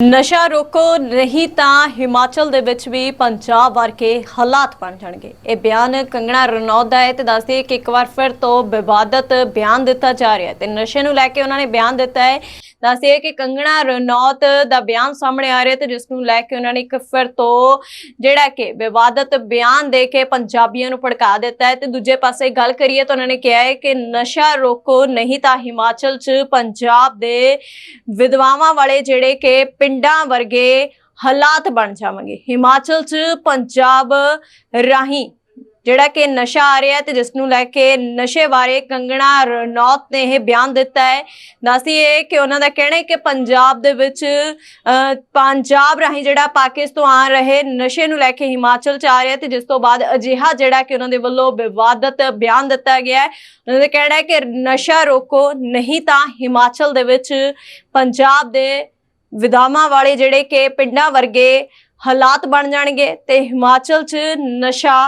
ਨਸ਼ਾ ਰੋਕੋ ਨਹੀਂ ਤਾਂ ਹਿਮਾਚਲ ਦੇ ਵਿੱਚ ਵੀ ਪੰਜਾਬ ਵਰਗੇ ਹਾਲਾਤ ਬਣ ਜਾਣਗੇ। ਇਹ ਬਿਆਨ ਕੰਗਣਾ ਰਣੌਤ ਦਾ ਹੈ ਤੇ ਦੱਸਦੇ ਕਿ ਇੱਕ ਵਾਰ ਫਿਰ ਤੋਂ ਵਿਵਾਦਤ ਬਿਆਨ ਦਿੱਤਾ ਜਾ ਰਿਹਾ ਹੈ ਤੇ ਨਸ਼ੇ ਨੂੰ ਲੈ ਕੇ ਉਹਨਾਂ ਨੇ ਬਿਆਨ ਦਿੱਤਾ ਹੈ ਦੱਸਦੇ ਕਿ ਕੰਗਣਾ ਰਣੌਤ ਦਾ ਬਿਆਨ ਸਾਹਮਣੇ ਆ ਰਿਹਾ ਤੇ ਜਿਸ ਨੂੰ ਲੈ ਕੇ ਉਹਨਾਂ ਨੇ ਇੱਕ ਫਿਰ ਤੋਂ ਜਿਹੜਾ ਕਿ ਵਿਵਾਦਤ ਬਿਆਨ ਦੇ ਕੇ ਪੰਜਾਬੀਆਂ ਨੂੰ ਭੜਕਾ ਦਿੱਤਾ ਹੈ। ਤੇ ਦੂਜੇ ਪਾਸੇ ਗੱਲ ਕਰੀਏ ਤਾਂ ਉਹਨਾਂ ਨੇ ਕਿਹਾ ਹੈ ਕਿ ਨਸ਼ਾ ਰੋਕੋ, ਨਹੀਂ ਤਾਂ ਹਿਮਾਚਲ 'ਚ ਪੰਜਾਬ ਦੇ ਵਿਧਵਾਵਾਂ ਵਾਲੇ ਜਿਹੜੇ ਕਿ ਪਿੰਡਾਂ ਵਰਗੇ ਹਾਲਾਤ ਬਣ ਜਾਵਾਂਗੇ। ਹਿਮਾਚਲ 'ਚ ਪੰਜਾਬ ਰਾਹੀਂ ਜਿਹੜਾ ਕਿ ਨਸ਼ਾ ਆ ਰਿਹਾ ਹੈ ਤੇ ਜਿਸ ਨੂੰ ਲੈ ਕੇ ਨਸ਼ੇ ਬਾਰੇ ਕੰਗਣਾ ਰਣੌਤ ਨੇ ਇਹ ਬਿਆਨ ਦਿੱਤਾ ਹੈ। ਦੱਸੀਏ ਕਿ ਉਹਨਾਂ ਦਾ ਕਹਿਣਾ ਹੈ ਕਿ ਪੰਜਾਬ ਦੇ ਵਿੱਚ ਪੰਜਾਬ ਰਾਹੀਂ ਜਿਹੜਾ ਪਾਕਿਸਤਾਨ ਆ ਰਹੇ ਨਸ਼ੇ ਨੂੰ ਲੈ ਕੇ ਹਿਮਾਚਲ 'ਚ ਆ ਰਿਹਾ ਤੇ ਜਿਸ ਤੋਂ ਬਾਅਦ ਅਜਿਹਾ ਜਿਹੜਾ ਕਿ ਉਹਨਾਂ ਦੇ ਵੱਲੋਂ ਵਿਵਾਦਤ ਬਿਆਨ ਦਿੱਤਾ ਗਿਆ ਹੈ। ਉਹਨਾਂ ਦਾ ਕਹਿਣਾ ਹੈ ਕਿ ਨਸ਼ਾ ਰੋਕੋ, ਨਹੀਂ ਤਾਂ ਹਿਮਾਚਲ ਦੇ ਵਿੱਚ ਪੰਜਾਬ ਦੇ ਵਿਧਾਵਾਂ ਵਾਲੇ ਜਿਹੜੇ ਕਿ ਪਿੰਡਾਂ ਵਰਗੇ ਹਾਲਾਤ ਬਣ ਜਾਣਗੇ ਤੇ ਹਿਮਾਚਲ 'ਚ ਨਸ਼ਾ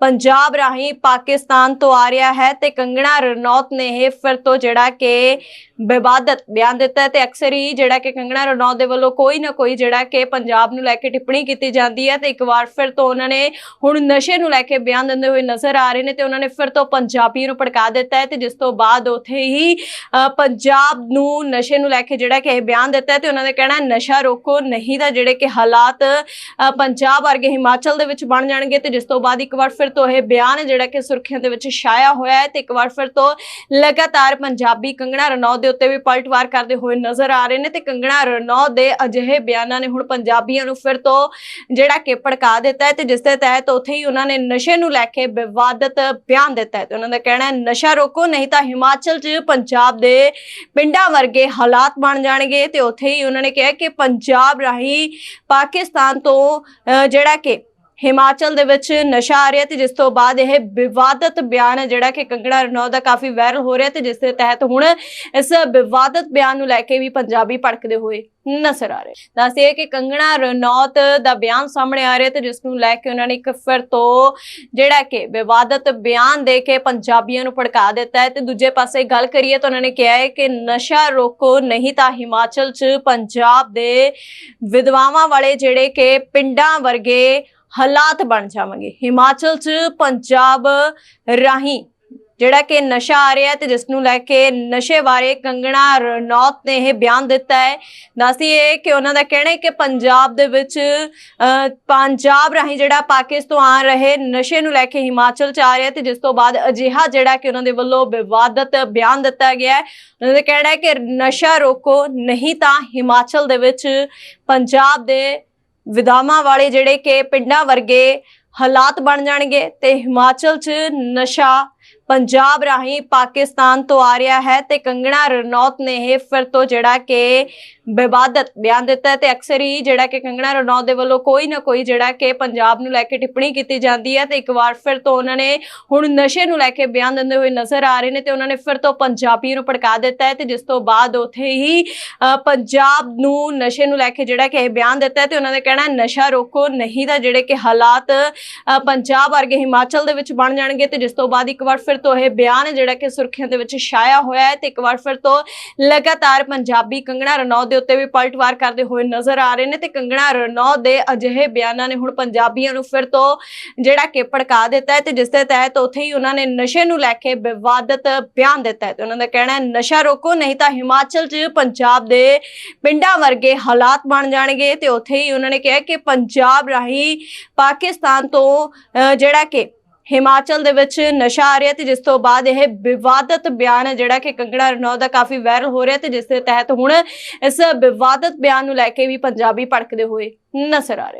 ਪੰਜਾਬ ਰਾਹੀਂ ਪਾਕਿਸਤਾਨ ਤੋਂ ਆ ਰਿਹਾ ਹੈ ਤੇ ਕੰਗਣਾ ਰਣੌਤ ਨੇ ਇਹ ਫਿਰ ਤੋਂ ਜਿਹੜਾ ਕਿ ਵਿਵਾਦਤ ਬਿਆਨ ਦਿੱਤਾ ਹੈ ਤੇ ਅਕਸਰ ਹੀ ਜਿਹੜਾ ਕਿ ਕੰਗਣਾ ਰਣੌਤ ਦੇ ਵੱਲੋਂ ਕੋਈ ਨਾ ਕੋਈ ਜਿਹੜਾ ਕਿ ਪੰਜਾਬ ਨੂੰ ਲੈ ਕੇ ਟਿੱਪਣੀ ਕੀਤੀ ਜਾਂਦੀ ਹੈ ਤੇ ਇੱਕ ਵਾਰ ਫਿਰ ਤੋਂ ਉਹਨਾਂ ਨੇ ਹੁਣ ਨਸ਼ੇ ਨੂੰ ਲੈ ਕੇ ਬਿਆਨ ਦਿੰਦੇ ਹੋਏ ਨਜ਼ਰ ਆ ਰਹੇ ਨੇ ਤੇ ਉਹਨਾਂ ਨੇ ਫਿਰ ਤੋਂ ਪੰਜਾਬੀ ਨੂੰ ਭੜਕਾ ਦਿੱਤਾ ਹੈ ਤੇ ਜਿਸ ਤੋਂ ਬਾਅਦ ਉਥੇ ਹੀ ਪੰਜਾਬ ਨੂੰ ਨਸ਼ੇ ਨੂੰ ਲੈ ਕੇ ਜਿਹੜਾ ਕਿ ਇਹ ਬਿਆਨ ਦਿੱਤਾ ਹੈ ਤੇ ਉਹਨਾਂ ਦਾ ਕਹਿਣਾ ਨਸ਼ਾ ਰੋਕੋ, ਨਹੀਂ ਤਾਂ ਜਿਹੜੇ ਕਿ ਹਾਲਾਤ ਪੰਜਾਬ ਵਰਗੇ ਹਿਮਾਚਲ ਦੇ ਵਿੱਚ ਬਣ ਜਾਣਗੇ ਤੇ ਜਿਸ ਤੋਂ ਬਾਅਦ ਇੱਕ ਵਾਰ ਫਿਰ ਤੋਂ ਇਹ ਬਿਆਨ ਜਿਹੜਾ ਕਿ ਸੁਰਖੀਆਂ ਦੇ ਵਿੱਚ ਛਾਇਆ ਹੋਇਆ ਹੈ ਤੇ ਇੱਕ ਵਾਰ ਫਿਰ ਤੋਂ ਲਗਾਤਾਰ ਪੰਜਾਬੀ ਕੰਗਣਾ ਰਣੌਤ ਦੇ ਉੱਤੇ ਵੀ ਪਲਟਵਾਰ ਕਰਦੇ ਹੋਏ ਨਜ਼ਰ ਆ ਰਹੇ ਨੇ ਤੇ ਕੰਗਣਾ ਰਣੌਤ ਦੇ ਅਜਿਹੇ ਬਿਆਨਾਂ ਨੇ ਹੁਣ ਪੰਜਾਬੀਆਂ ਨੂੰ ਫਿਰ ਤੋਂ ਜਿਹੜਾ ਕਿ ਭੜਕਾ ਦਿੱਤਾ ਹੈ ਤੇ ਜਿਸ ਦੇ ਤਹਿਤ ਉੱਥੇ ਹੀ ਉਹਨਾਂ ਨੇ ਨਸ਼ੇ ਨੂੰ ਲੈ ਕੇ ਵਿਵਾਦਤ ਬਿਆਨ ਦਿੱਤਾ ਹੈ ਤੇ ਉਹਨਾਂ ਦਾ ਕਹਿਣਾ ਹੈ ਨਸ਼ਾ ਰੋਕੋ ਨਹੀਂ ਤਾਂ ਹਿਮਾਚਲ 'ਚ ਪੰਜਾਬ ਦੇ ਪਿੰਡਾਂ ਵਰਗੇ ਹਾਲਾਤ ਬਣ ਜਾਣਗੇ। ਤੇ ਉੱਥੇ ਹੀ ਉਹਨਾਂ ਨੇ ਕਿਹਾ ਕਿ ਪੰਜਾਬ ਰਾਹੀਂ ਪਾਕਿਸਤਾਨ ਤੋਂ ਅਹ, ਜਿਹੜਾ ਕਿ ਹਿਮਾਚਲ ਦੇ ਵਿੱਚ ਨਸ਼ਾ ਆ ਰਿਹਾ ਤੇ ਜਿਸ ਤੋਂ ਬਾਅਦ ਇਹ ਵਿਵਾਦਤ ਬਿਆਨ ਜਿਹੜਾ ਕਿ ਕੰਗਣਾ ਰਣੌਤ ਦਾ ਕਾਫੀ ਵਾਇਰਲ ਹੋ ਰਿਹਾ ਤੇ ਜਿਸ ਦੇ ਤਹਿਤ ਹੁਣ ਇਸ ਵਿਵਾਦਤ ਬਿਆਨ ਨੂੰ ਲੈ ਕੇ ਵੀ ਪੰਜਾਬੀ ਭੜਕਦੇ ਹੋਏ ਨਜ਼ਰ ਆ ਰਹੇ ਦੱਸਦੇ ਕਿ ਕੰਗਣਾ ਰਣੌਤ ਦਾ ਬਿਆਨ ਸਾਹਮਣੇ ਆ ਰਿਹਾ ਤੇ ਜਿਸ ਨੂੰ ਲੈ ਕੇ ਉਹਨਾਂ ਨੇ ਇੱਕ ਫਿਰ ਤੋਂ ਜਿਹੜਾ ਕਿ ਵਿਵਾਦਤ ਬਿਆਨ ਦੇ ਕੇ ਪੰਜਾਬੀਆਂ ਨੂੰ ਭੜਕਾ ਦਿੱਤਾ ਹੈ ਤੇ ਦੂਜੇ ਪਾਸੇ ਗੱਲ ਕਰੀਏ ਤਾਂ ਉਹਨਾਂ ਨੇ ਕਿਹਾ ਹੈ ਕਿ ਨਸ਼ਾ ਰੋਕੋ, ਨਹੀਂ ਤਾਂ ਹਿਮਾਚਲ 'ਚ ਪੰਜਾਬ ਦੇ ਵਿਧਵਾਵਾਂ ਵਾਲੇ ਜਿਹੜੇ ਕਿ ਪਿੰਡਾਂ ਵਰਗੇ ਹਾਲਾਤ ਬਣ ਜਾਵਾਂਗੇ। ਹਿਮਾਚਲ 'ਚ ਪੰਜਾਬ ਰਾਹੀਂ ਜਿਹੜਾ ਕਿ ਨਸ਼ਾ ਆ ਰਿਹਾ ਹੈ ਤੇ ਜਿਸ ਨੂੰ ਲੈ ਕੇ ਨਸ਼ੇ ਬਾਰੇ ਕੰਗਣਾ ਰਣੌਤ ਨੇ ਇਹ ਬਿਆਨ ਦਿੱਤਾ ਹੈ। ਦੱਸੀਏ ਕਿ ਉਹਨਾਂ ਦਾ ਕਹਿਣਾ ਹੈ ਕਿ ਪੰਜਾਬ ਦੇ ਵਿੱਚ ਅਹ, ਪੰਜਾਬ ਰਾਹੀਂ ਜਿਹੜਾ ਪਾਕਿਸਤਾਨ ਆ ਰਹੇ ਨਸ਼ੇ ਨੂੰ ਲੈ ਕੇ ਹਿਮਾਚਲ 'ਚ ਆ ਰਿਹਾ ਤੇ ਜਿਸ ਤੋਂ ਬਾਅਦ ਅਜਿਹਾ ਜਿਹੜਾ ਕਿ ਉਹਨਾਂ ਦੇ ਵੱਲੋਂ ਵਿਵਾਦਤ ਬਿਆਨ ਦਿੱਤਾ ਗਿਆ ਹੈ। ਉਹਨਾਂ ਦਾ ਕਹਿਣਾ ਹੈ ਕਿ ਨਸ਼ਾ ਰੋਕੋ ਨਹੀਂ ਤਾਂ ਹਿਮਾਚਲ ਦੇ ਵਿੱਚ ਪੰਜਾਬ ਦੇ ਵਿਧਾਵਾਂ ਵਾਲੇ ਜਿਹੜੇ ਕਿ ਪਿੰਡਾਂ ਵਰਗੇ ਹਾਲਾਤ ਬਣ ਜਾਣਗੇ ਤੇ ਹਿਮਾਚਲ 'ਚ ਨਸ਼ਾ ਪੰਜਾਬ ਰਾਹੀਂ ਪਾਕਿਸਤਾਨ ਤੋਂ ਆ ਰਿਹਾ ਹੈ ਤੇ ਕੰਗਣਾ ਰਣੌਤ ਨੇ ਇਹ ਫਿਰ ਤੋਂ ਜਿਹੜਾ ਕਿ ਵਿਵਾਦਤ ਬਿਆਨ ਦਿੱਤਾ ਤੇ ਅਕਸਰ ਹੀ ਜਿਹੜਾ ਕਿ ਕੰਗਣਾ ਰਣੌਤ ਦੇ ਵੱਲੋਂ ਕੋਈ ਨਾ ਕੋਈ ਜਿਹੜਾ ਕਿ ਪੰਜਾਬ ਨੂੰ ਲੈ ਕੇ ਟਿੱਪਣੀ ਕੀਤੀ ਜਾਂਦੀ ਹੈ ਤੇ ਇੱਕ ਵਾਰ ਫਿਰ ਤੋਂ ਉਹਨਾਂ ਨੇ ਹੁਣ ਨਸ਼ੇ ਨੂੰ ਲੈ ਕੇ ਬਿਆਨ ਦਿੰਦੇ ਹੋਏ ਨਜ਼ਰ ਆ ਰਹੇ ਨੇ ਤੇ ਉਹਨਾਂ ਨੇ ਫਿਰ ਤੋਂ ਪੰਜਾਬੀ ਨੂੰ ਭੜਕਾ ਦਿੱਤਾ ਹੈ ਤੇ ਜਿਸ ਤੋਂ ਬਾਅਦ ਉੱਥੇ ਹੀ ਅ, ਪੰਜਾਬ ਨੂੰ ਨਸ਼ੇ ਨੂੰ ਲੈ ਕੇ ਜਿਹੜਾ ਕਿ ਇਹ ਬਿਆਨ ਦਿੱਤਾ ਹੈ ਤੇ ਉਹਨਾਂ ਦਾ ਕਹਿਣਾ ਨਸ਼ਾ ਰੋਕੋ ਨਹੀਂ ਤਾਂ ਜਿਹੜੇ ਕਿ ਹਾਲਾਤ ਅ, ਪੰਜਾਬ ਵਰਗੇ ਹਿਮਾਚਲ ਦੇ ਵਿੱਚ ਬਣ ਜਾਣਗੇ ਤੇ ਜਿਸ ਤੋਂ ਬਾਅਦ ਇੱਕ ਵਾਰ ਫਿਰ ਤੋਂ ਇਹ ਬਿਆਨ ਜਿਹੜਾ ਕਿ ਸੁਰਖੀਆਂ ਦੇ ਵਿੱਚ ਛਾਇਆ ਹੋਇਆ ਹੈ ਤੇ ਇੱਕ ਵਾਰ ਫਿਰ ਤੋਂ ਲਗਾਤਾਰ ਪੰਜਾਬੀ ਕੰਗਣਾ ਰਣੌਤ ਦੇ ਉੱਤੇ ਵੀ ਪਲਟਵਾਰ ਕਰਦੇ ਹੋਏ ਨਜ਼ਰ ਆ ਰਹੇ ਨੇ ਤੇ ਕੰਗਣਾ ਰਣੌਤ ਦੇ ਅਜਿਹੇ ਬਿਆਨਾਂ ਨੇ ਹੁਣ ਪੰਜਾਬੀਆਂ ਨੂੰ ਫਿਰ ਤੋਂ ਜਿਹੜਾ ਕਿ ਭੜਕਾ ਦਿੱਤਾ ਹੈ ਤੇ ਜਿਸ ਦੇ ਤਹਿਤ ਉੱਥੇ ਹੀ ਉਹਨਾਂ ਨੇ ਨਸ਼ੇ ਨੂੰ ਲੈ ਕੇ ਵਿਵਾਦਤ ਬਿਆਨ ਦਿੱਤਾ ਹੈ ਤੇ ਉਹਨਾਂ ਦਾ ਕਹਿਣਾ ਹੈ ਨਸ਼ਾ ਰੋਕੋ ਨਹੀਂ ਤਾਂ ਹਿਮਾਚਲ 'ਚ ਪੰਜਾਬ ਦੇ ਪਿੰਡਾਂ ਵਰਗੇ ਹਾਲਾਤ ਬਣ ਜਾਣਗੇ ਤੇ ਉੱਥੇ ਹੀ ਉਹਨਾਂ ਨੇ ਕਿਹਾ ਕਿ ਪੰਜਾਬ ਰਾਹੀਂ ਪਾਕਿਸਤਾਨ ਤੋਂ ਅਹ, ਜਿਹੜਾ ਕਿ ਹਿਮਾਚਲ ਦੇ ਵਿੱਚ ਨਸ਼ਾ ਆ ਰਿਹਾ ਤੇ ਜਿਸ ਤੋਂ ਬਾਅਦ ਇਹ ਵਿਵਾਦਤ ਬਿਆਨ ਜਿਹੜਾ ਕਿ ਕੰਗੜਾ ਰਣੌਤ ਦਾ ਕਾਫੀ ਵਾਇਰਲ ਹੋ ਰਿਹਾ ਤੇ ਜਿਸ ਦੇ ਤਹਿਤ ਹੁਣ ਇਸ ਵਿਵਾਦਤ ਬਿਆਨ ਨੂੰ ਲੈ ਕੇ ਵੀ ਪੰਜਾਬੀ ਭੜਕਦੇ ਹੋਏ ਨਜ਼ਰ ਆ ਰਹੇ